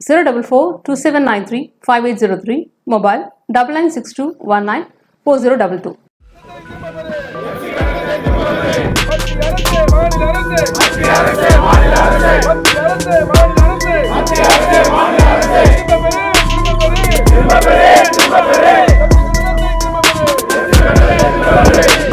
Zero double four two seven nine three five eight zero three mobile 9962194022 Hey!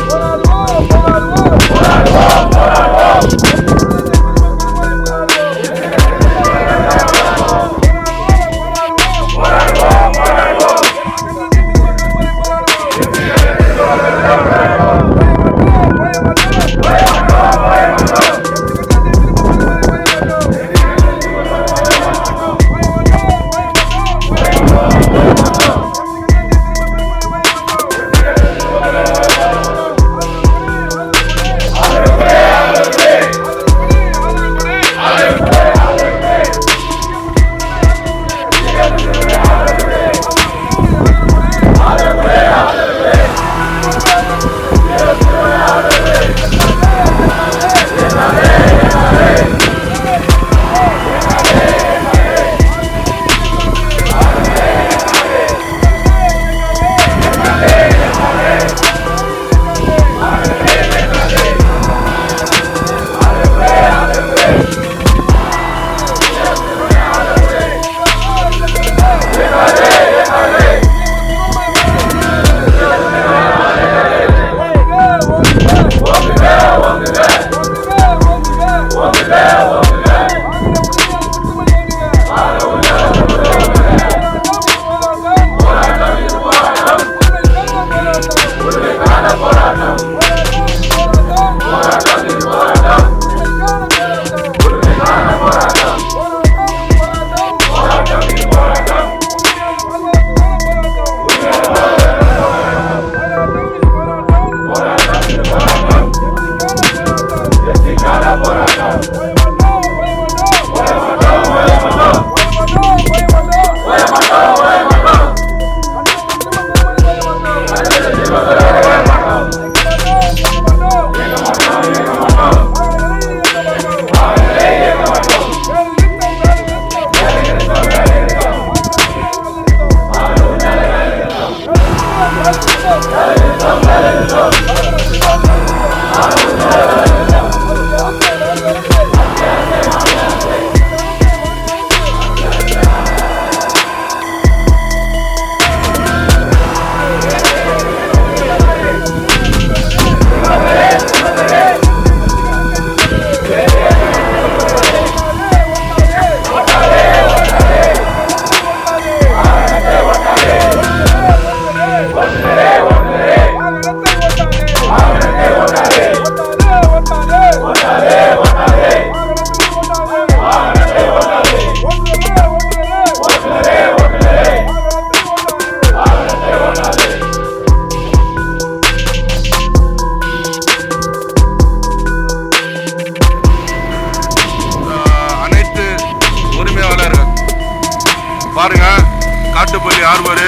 Kattupalli ஆர்வரு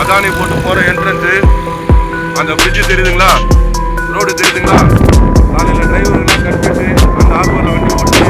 Adani போட்டு போற entrance அந்த bridge தெரியுதுங்களா? Road தெரியுதுங்களா? காலையில் டிரைவர்லாம் கற்பிட்டு அந்த ஆர்வரில் வண்டி போட்டு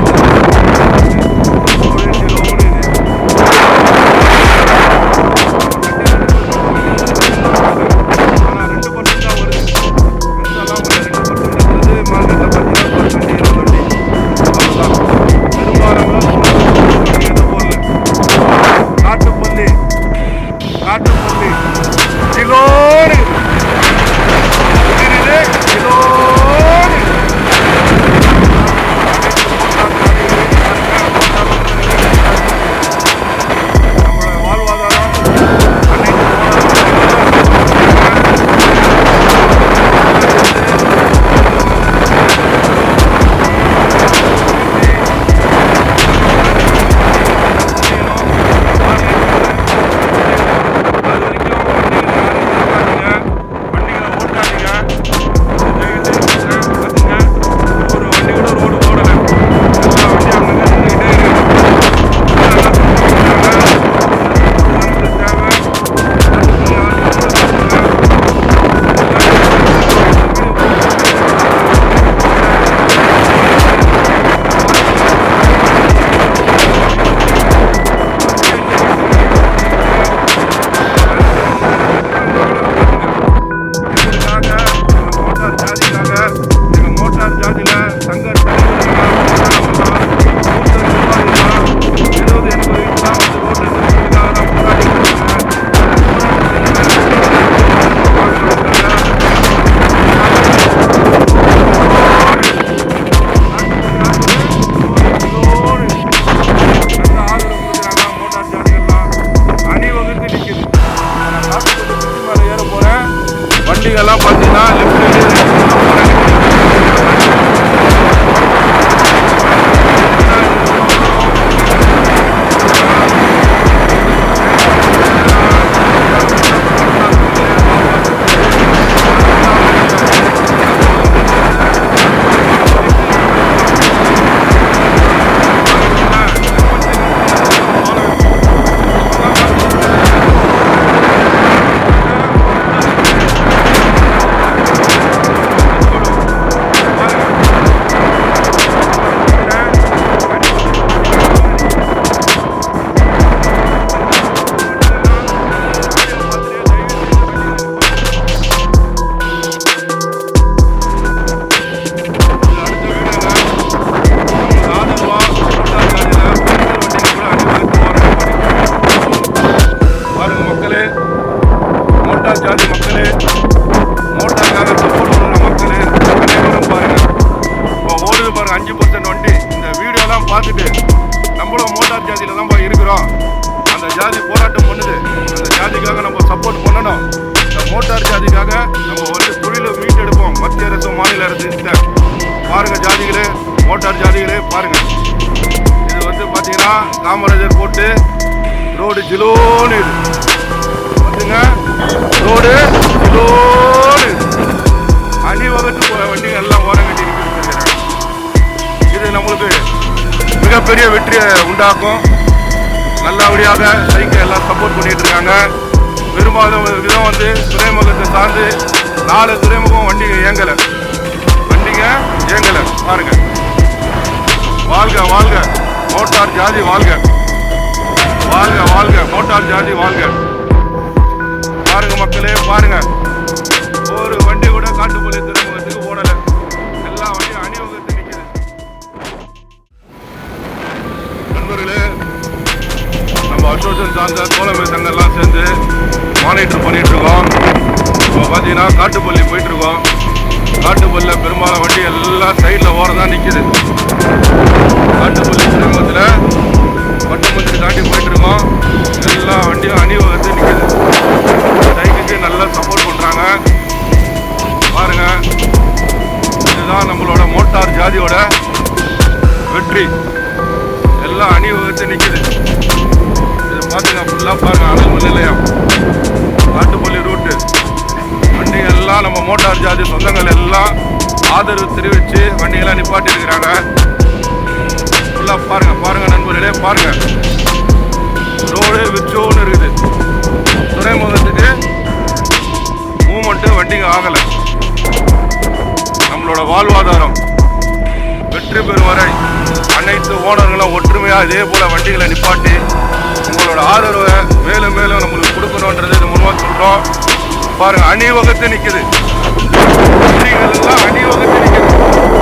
மோட்டார் ஜாதி மக்களே மோட்டாருக்காக சப்போர்ட் பண்ணுற மக்களே அனைவரும் இப்போ ஓடுது பாருங்கள் அஞ்சு பர்சன்ட் வண்டி. இந்த வீடியோலாம் பார்த்துட்டு நம்மளும் மோட்டார் ஜாதியில் இருக்கிறோம். அந்த ஜாதி போராட்டம் பண்ணுது. அந்த ஜாதிக்காக நம்ம சப்போர்ட் பண்ணணும். இந்த மோட்டார் ஜாதிக்காக நம்ம வந்து தொழிலை மீட்டெடுப்போம் மத்திய அரசு மாநில அரசு. பாருங்கள் ஜாதிகளே மோட்டார் ஜாதிகளே பாருங்கள் இது வந்து பார்த்தீங்கன்னா காமராஜர் போட்டு ரோடு ஜிலோனு பார்த்துங்க. ரோடு ரோடு அணிவகுத்து வண்டிகள் எல்லாம் ஓரம் கட்டி இது நம்மளுக்கு மிகப்பெரிய வெற்றியை உண்டாக்கும். நல்லபடியாக சைக்கிள் எல்லாம் சப்போர்ட் பண்ணிகிட்டு இருக்காங்க. பெரும்பாலும் விதம் வந்து துறைமுகத்தை சார்ந்து நாலு துறைமுகம் வண்டி இயங்கலை. வண்டிங்க இயங்கலை. பாருங்கள் வாழ்க வாழ்க. மோட்டார் ஜாதி வாழ்க. வாழ்க வாழ்க. மோட்டார் ஜாதி வாழ்க. பாருங்க மக்களே பாருங்க. ஒரு வண்டி கூட காட்டுப்பள்ளி துறைமுகத்துக்கு ஓடல. எல்லா வண்டியும் அணிவகுத்து நிற்கிறது நண்பர்களே நம்ம அசோசியேஷன் சார்ந்த தோழமை சங்கம்லாம் சேர்ந்து மானிட்டர் பண்ணிட்டு இருக்கோம். இப்போ பார்த்தீங்கன்னா காட்டுப்பள்ளி போயிட்டு இருக்கோம். காட்டுப்பள்ளியில் பெரும்பாலும் வண்டி எல்லாம் சைடில் ஓரம் தான் நிற்கிது காட்டுப்பள்ளி துறைமுகத்தில் பட்டமந்திரி தாண்டி போயிட்டு இருக்கோம். எல்லா வண்டியும் அணிவகுத்து நிற்கிது சைக்கிளுக்கு நல்லா சப்போர்ட் பண்ணுறாங்க பாருங்க. இதுதான் நம்மளோட மோட்டார் ஜாதியோட வெற்றி. எல்லாம் அணிவகுத்து நிற்கிது இது பார்த்துங்க ஃபுல்லாக பாருங்க அனல்மல் நிலையம் காட்டுப்பள்ளி ரூட்டு வண்டிகள் எல்லாம் நம்ம மோட்டார் ஜாதி சொந்தங்கள் எல்லாம் ஆதரவு தெரிவித்து வண்டியெல்லாம் நிப்பாட்டியிருக்கிறாங்க. ஃபுல்லாக பாருங்க பாருங்க நண்பர்களே பாருங்க. ரோடு இருக்குது. துறைமுகத்துக்கு மூமெண்ட்டு வண்டிங்க ஆகலை. நம்மளோட வாழ்வாதாரம் வெற்றி பெறும் வரை அனைத்து ஓனர்களும் ஒற்றுமையாக இதே போல் வண்டிகளை நிப்பாட்டி உங்களோட ஆதரவை மேலும் மேலும் நம்மளுக்கு கொடுக்கணுன்றது இது முன்வா சொல்கிறோம் பாருங்கள் அணிவகுத்து நிற்குது வண்டிகள் எல்லாம் அணிவகுத்து நிற்குது